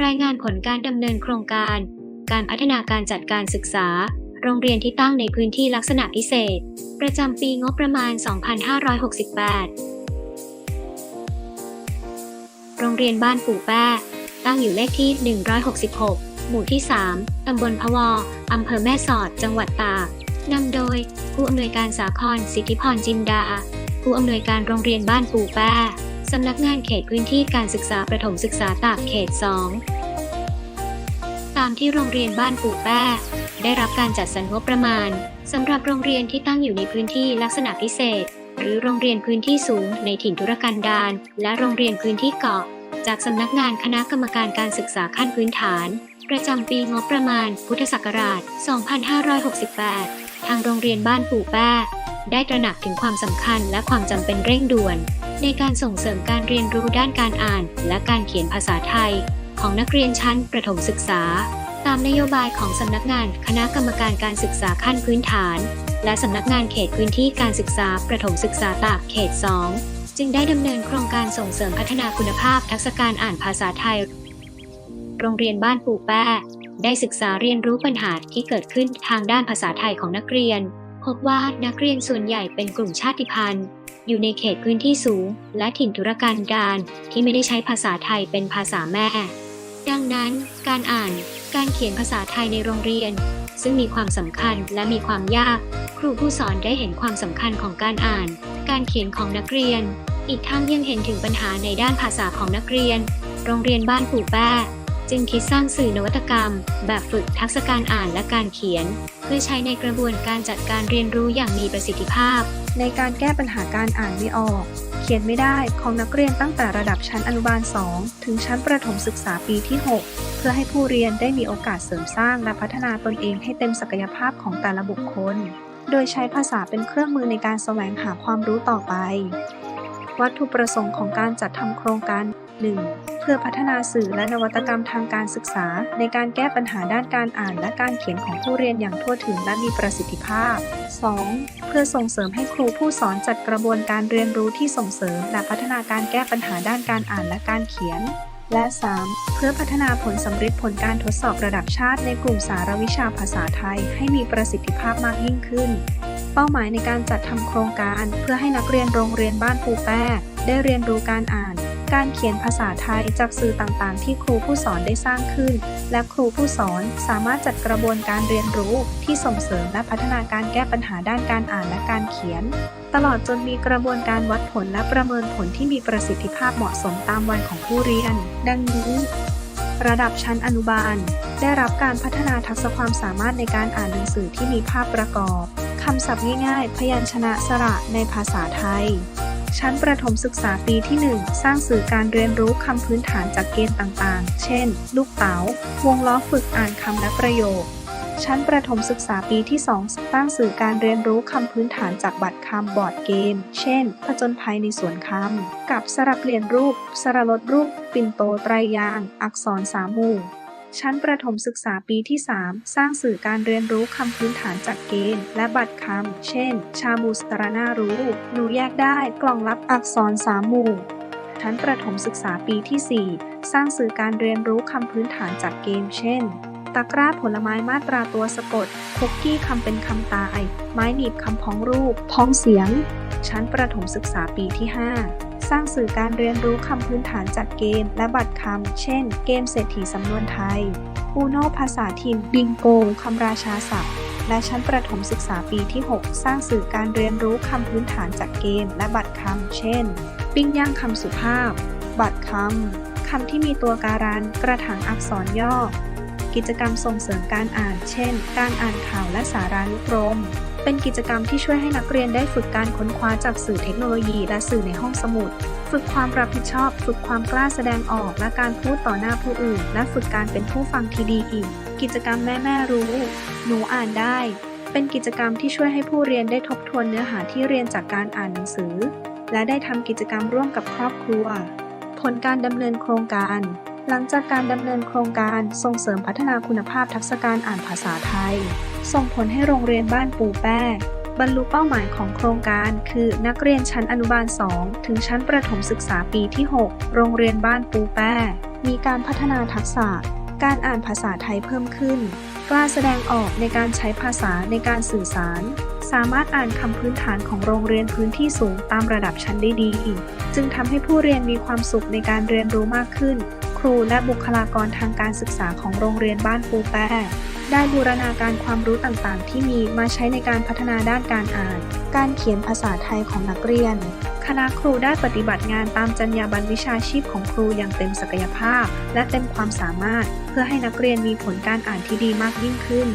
รายงานผลการดำเนินโครงการ การพัฒนาการจัดการศึกษา โรงเรียนที่ตั้งในพื้นที่ลักษณะพิเศษ ประจำปีงบประมาณ 2568 โรงเรียนบ้านปู่แป้ตั้งอยู่เลขที่ 166 หมู่ที่ 3 ตำบลพะวออำเภอแม่สอด จังหวัดตาก นำโดย ผู้อำนวยการสาครสิทธิพรจินดา ผู้อำนวยการโรงเรียนบ้านปู่แป้ สำนักงานเขตพื้นที่การศึกษาประถมศึกษาตากเขต 2 ตามที่โรงเรียนบ้านปู่แป้ได้รับการจัดสรรงบประมาณสำหรับโรงเรียนที่ตั้งอยู่ในพื้นที่ลักษณะพิเศษ หรือโรงเรียนพื้นที่สูงในถิ่นธุรกันดารและโรงเรียนพื้นที่เกาะ จากสำนักงานคณะกรรมการการศึกษาขั้นพื้นฐาน ประจำปีงบประมาณ พุทธศักราช 2568 ทางโรงเรียนบ้านปู่แป้ได้ตระหนักถึงความสำคัญและความจำเป็นเร่งด่วน ในการส่งเสริมการเรียนรู้ด้านการอ่าน และการเขียนภาษาไทย ของนักเรียนชั้นประถมศึกษา ตามนโยบายของสำนักงานคณะกรรมการการศึกษาขั้นพื้นฐาน และสำนักงานเขตพื้นที่การศึกษาประถมศึกษาตากเขต 2 จึงได้ดำเนินโครงการส่งเสริมพัฒนาคุณภาพทักษะการอ่านภาษาไทย โรงเรียนบ้านปู่แป้ได้ศึกษาเรียนรู้ปัญหาที่เกิดขึ้นทางด้านภาษาไทยของนักเรียน พบว่านักเรียนส่วนใหญ่เป็นกลุ่มชาติพันธุ์ อยู่ในเขตพื้นที่สูง และถิ่นธุรกันดารที่ไม่ได้ใช้ภาษาไทยเป็นภาษาแม่ ดังนั้น การอ่าน การเขียนภาษาไทยในโรงเรียน ซึ่งมีความสำคัญและมีความยาก ครูผู้สอนได้เห็นความสำคัญของการอ่าน การเขียนของนักเรียน อีกทั้งยังเห็นถึงปัญหาในด้านภาษาของนักเรียน โรงเรียนบ้านปู่แป้ จึงคิดสร้างสื่อนวัตกรรม แบบฝึกทักษะการอ่านและการเขียน เพื่อใช้ในกระบวนการจัดการเรียนรู้อย่างมีประสิทธิภาพ ในการแก้ปัญหาการอ่านไม่ออก เขียนไม่ได้ของนักเรียนตั้งแต่ระดับชั้นอนุบาล 2 ถึงชั้นประถมศึกษาปีที่ 6 เพื่อให้ผู้เรียนได้มีโอกาสเสริมสร้างและพัฒนาตนเองให้เต็มศักยภาพของแต่ละบุคคล โดยใช้ภาษาเป็นเครื่องมือในการแสวงหาความรู้ต่อไปวัตถุประสงค์ของการจัดทำโครงการ 1. เพื่อพัฒนาสื่อและนวัตกรรมทางการศึกษา ในการแก้ปัญหาด้านการอ่านและการเขียนของผู้เรียนอย่างทั่วถึงและมีประสิทธิภาพ 2. เพื่อส่งเสริมให้ครูผู้สอนจัดกระบวนการเรียนรู้ที่ส่งเสริม และพัฒนาการแก้ปัญหาด้านการอ่านและการเขียนและ 3. เพื่อพัฒนาผลสำเร็จผลการทดสอบระดับชาติในกลุ่มสารวิชาภาษาไทย ให้มีประสิทธิภาพมากยิ่งขึ้น เป้าหมายในการจัดทำโครงการ เพื่อให้นักเรียนโรงเรียนบ้านปูแป้ได้เรียนรู้การอ่าน การเขียนภาษาไทยจากสื่อต่างๆ ที่ครูผู้สอนได้สร้างขึ้น และครูผู้สอนสามารถจัดกระบวนการเรียนรู้ที่ส่งเสริมและพัฒนาการแก้ปัญหาด้านการอ่านและการเขียน ตลอดจนมีกระบวนการวัดผลและประเมินผลที่มีประสิทธิภาพเหมาะสมตามวัยของผู้เรียน ดังนี้ระดับชั้นอนุบาล ได้รับการพัฒนาทักษะความสามารถในการอ่านหนังสือที่มีภาพประกอบคำศัพท์ง่ายๆ พยัญชนะสระในภาษาไทย ชั้นประถมศึกษาปีที่ 1 สร้างสื่อการเรียนรู้คำพื้นฐานจากเกณฑ์ต่างๆ เช่น ลูกเต๋า วงล้อฝึกอ่านคำและประโยค ชั้นประถมศึกษาปีที่ 2 สร้างสื่อการเรียนรู้คำพื้นฐานจากบัตรคำบอร์ดเกม เช่น ผจญภัยในสวนคำ กับสระเปลี่ยนรูป สระลดรูป ปิ่นโตไตรยาง อักษรสามหมู่ ชั้นประถมศึกษาปีที่ 3 สร้างสื่อการเรียนรู้คำพื้นฐานจากเกณฑ์และบัตรคำ เช่น ชาบูสตรนารู้ หนูแยกได้ กล่องรับอักษรสามหมู่ ชั้นประถมศึกษาปีที่ 4 สร้างสื่อการเรียนรู้คำพื้นฐานจากเกม เช่น ตะกร้าผลไม้มาตราตัวสะกด คุกกี้คำเป็นคำตาย ไม้หนีบคำพ้องรูป พ้องเสียง ชั้นประถมศึกษาปีที่ 5 สร้างสื่อการเรียนรู้คำพื้นฐานจากเกม และบัตรคำ เช่น เกมเศรษฐีสำนวนไทยอูโนภาษาถิ่นบิงโกคำราชาศัพท์ และชั้นประถมศึกษาปีที่ 6 สร้างสื่อการเรียนรู้คำพื้นฐานจากเกม และบัตรคำ เช่น ปิ้งย่างคำสุภาพ บัตรคำ คำที่มีตัวการัน กระถางอักษรย่อ กิจกรรมส่งเสริมการอ่าน เช่น การอ่านข่าวและสารานุกรม เป็นกิจกรรมที่ช่วยให้นักเรียนได้ฝึกการค้นคว้าจากสื่อเทคโนโลยี และสื่อในห้องสมุด ฝึกความรับผิดชอบ ฝึกความกล้าแสดงออก และการพูดต่อหน้าผู้อื่น และฝึกการเป็นผู้ฟังที่ดีอีก กิจกรรมแม่แม่รู้ หนูอ่านได้ เป็นกิจกรรมที่ช่วยให้ผู้เรียนได้ทบทวนเนื้อหาที่เรียนจากการอ่านหนังสือ และได้ทำกิจกรรมร่วมกับครอบครัว ผลการดำเนินโครงการ หลังจากการดำเนินโครงการส่งเสริมพัฒนาคุณภาพทักษะการอ่านภาษาไทย ส่งผลให้โรงเรียนบ้านปูแป้บรรลุเป้าหมายของโครงการ คือนักเรียนชั้นอนุบาล 2 ถึงชั้นประถมศึกษาปีที่ 6 โรงเรียนบ้านปูแป้ มีการพัฒนาทักษะ การอ่านภาษาไทยเพิ่มขึ้น กล้าแสดงออกในการใช้ภาษาในการสื่อสาร สามารถอ่านคำพื้นฐานของโรงเรียนพื้นที่สูงตามระดับชั้นได้ดี จึงทำให้ผู้เรียนมีความสุขในการเรียนรู้มากขึ้น ครูและบุคลากรทางการศึกษาของโรงเรียนบ้านปูแป้ได้บูรณาการความรู้ต่างๆ ที่มีมาใช้ในการพัฒนาด้านการอ่าน การเขียนภาษาไทยของนักเรียน คณะครูได้ปฏิบัติงานตามจรรยาบรรณวิชาชีพของครูอย่างเต็มศักยภาพ และเต็มความสามารถ เพื่อให้นักเรียนมีผลการอ่านที่ดีมากยิ่งขึ้น